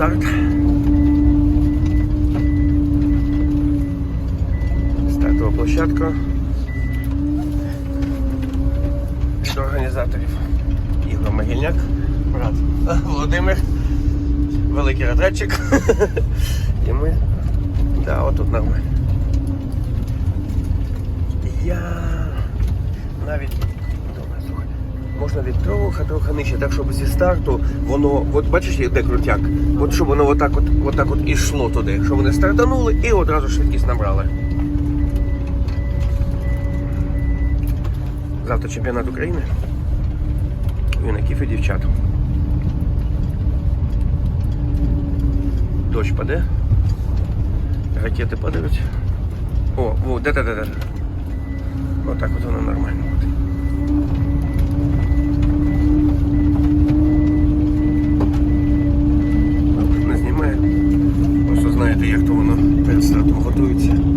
старт. Стартова площадка від організаторів. Ігор Могильняк, брат Володимир, великий радратчик. І ми. Да, отут нормально. Я навіть. Можна від трохи трохи нижче, так щоб зі старту воно, от бачиш, де крутяк, от щоб воно отак от, отак от ішло туди, щоб вони стартанули і одразу швидкість набрали. Завтра чемпіонат України. Юнаків і дівчат. Дощ паде. Ракети падають. О, о, де де де де Отак от воно нормально знаєте, як то воно перед стартом готується.